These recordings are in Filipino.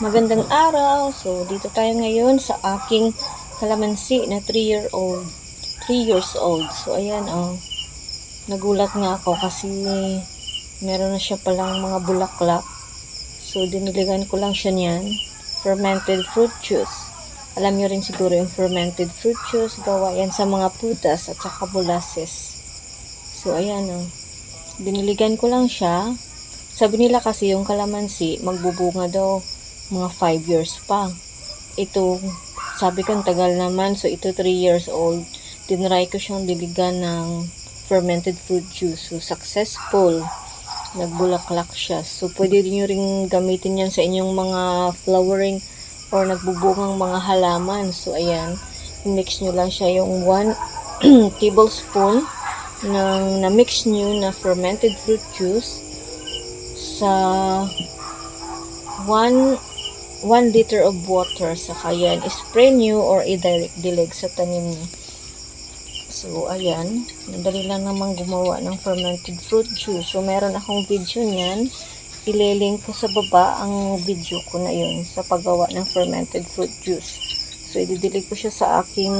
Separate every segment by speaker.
Speaker 1: Magandang araw. So, dito tayo ngayon sa aking kalamansi na 3 year old. 3 years old. So, ayan, oh. Nagulat nga ako kasi meron na siya palang mga bulaklak. So, diniligan ko lang siya niyan. Fermented fruit juice. Alam niyo rin siguro yung fermented fruit juice. Gawa yan sa mga prutas at saka molasses. So, ayan, oh. Diniligan ko lang siya. Sabi nila kasi yung kalamansi, magbubunga daw mga 5 years pa. Ito, sabi ko, tagal naman. So, ito 3 years old. Tinry ko siyang diligan ng fermented fruit juice. So, successful. Nagbulaklak siya. So, pwede rin nyo rin gamitin yan sa inyong mga flowering or nagbubungang mga halaman. So, ayan. Mix nyo lang siya yung 1 tablespoon ng na-mix nyo na fermented fruit juice sa 1 1 liter of water saka yan spray nyo or i-direct dilig sa tanim nyo. So ayan. Madali lang naman gumawa ng fermented fruit juice. So meron akong video niyan. Ililink ko sa baba ang video ko na yun sa paggawa ng fermented fruit juice. So ididilig ko siya sa aking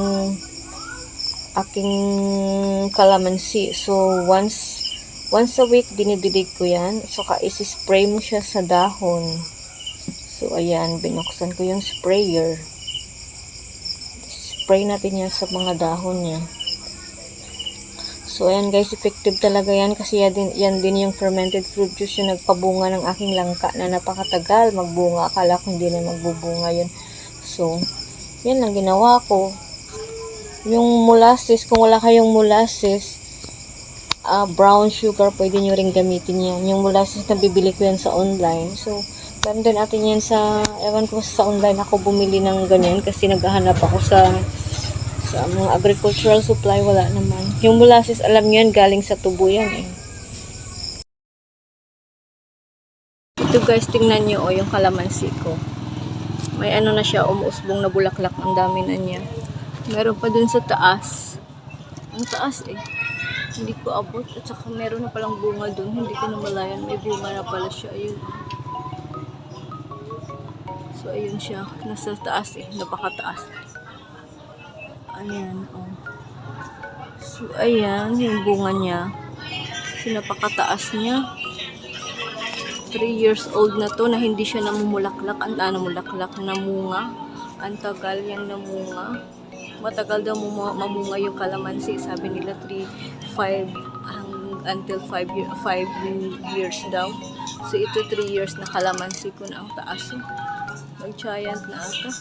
Speaker 1: aking kalamansi so once once a week dinidilig ko yan. Saka isi-spray mo siya sa dahon So, ayan, binuksan ko yung sprayer. Spray natin yan sa mga dahon niya. So, ayan guys, effective talaga yan kasi yan din, yan din yung fermented fruit juice yung nagpabunga ng aking langka na napakatagal magbunga. Akala ko hindi na magbubunga yun. So, yan lang ginawa ko. Yung molasses, kung wala kayong molasses, ah, brown sugar, pwede nyo rin gamitin yan. Yung molasses na bibili ko yan sa online. So, Din natin yan sa, ewan ko sa online ako bumili ng ganyan kasi naghahanap ako sa sa mga agricultural supply, wala naman. Yung molasses, alam nyo yan, galing sa tubo yan eh. Ito guys, tingnan nyo oh, yung kalamansi ko. May ano na siya, umuusbong na bulaklak, ang dami na niya. Meron pa dun sa taas. Ang taas eh. Hindi ko abot. At saka meron na palang bunga dun. Hindi ko namalayan. May bunga na pala siya. Ayun. So, ayun siya. Nasa taas eh. Napakataas. Ayan, oh. So, ayan. Yung bunga niya. So, napakataas niya. 3 years old na to na hindi siya namumulaklak. Ang ano, mulaklak na munga. Ang tagal yung namunga. Matagal daw mamunga yung kalamansi. Sabi nila 3, 5, hang- until 5 year, five years daw. So, ito 3 years na kalamansi ko na ang taas. Oh mag-giant na ata.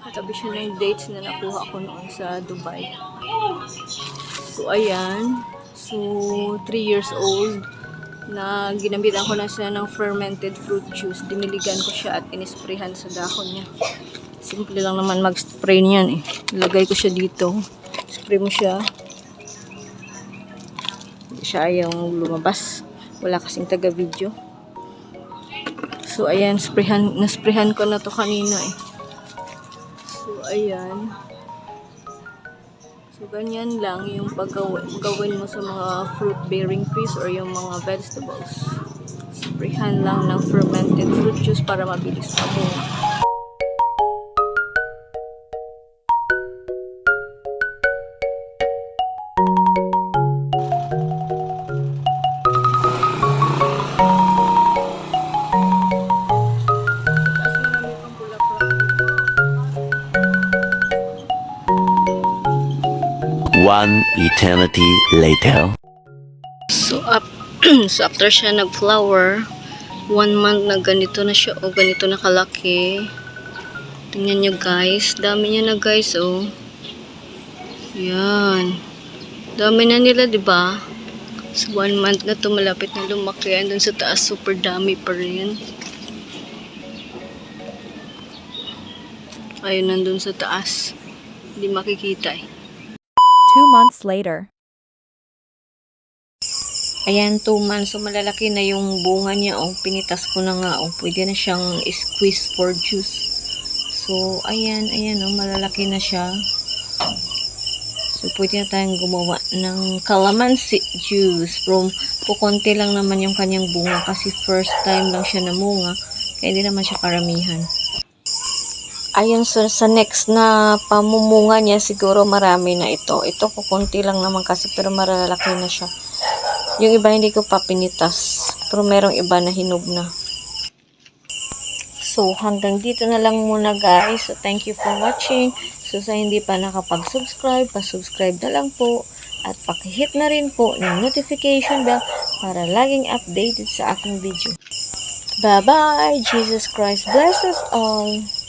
Speaker 1: Katabi siya ng dates na nakuha ko noon sa Dubai. So, ayan. So, 3 years old na ginamitan ko na siya ng fermented fruit juice. Diniligan ko siya at inisprayhan sa dahon niya. Simple lang naman mag-spray niyan eh. Ilagay ko siya dito. Spray mo siya. Hindi siya ayaw lumabas. Wala kasing taga-video. So, ayan, sprayhan, nasprayhan ko na to kanina eh. So, ayan. So, ganyan lang yung paggawin gawin mo sa mga fruit-bearing trees or yung mga vegetables. Sprayhan lang ng fermented fruit juice para mabilis mamunga.
Speaker 2: One eternity later.
Speaker 1: So, up, so after siya nag-flower, one month na ganito na siya, o ganito na kalaki. Tingnan nyo guys, dami niya na guys, oh. Yan. Dami na nila, di ba? So, one month na to malapit na lumaki. Andun sa taas, super dami pa rin. Ayun, nandun sa taas. Hindi makikita eh.
Speaker 3: Two months later.
Speaker 1: Ayan, 2 months. So, malalaki na yung bunga niya. Oh, pinitas ko na nga. Oh, pwede na siyang squeeze for juice. So, ayan, ayan. Oh, malalaki na siya. So, pwede na tayong gumawa ng calamansi juice. From, kukunti lang naman yung kanyang bunga kasi first time lang siya namunga. Kaya hindi naman siya karamihan. Ayun so, sa next na pamumunga niya siguro marami na ito. Ito kukunti lang naman kasi pero malalaki na siya. Yung iba hindi ko pa pinitas. Pero merong iba na hinog na. So hanggang dito na lang muna guys. So thank you for watching. So sa hindi pa nakapag-subscribe, pa-subscribe na lang po. At pakihit na rin po ng notification bell para laging updated sa aking video. Bye-bye! Jesus Christ bless us all!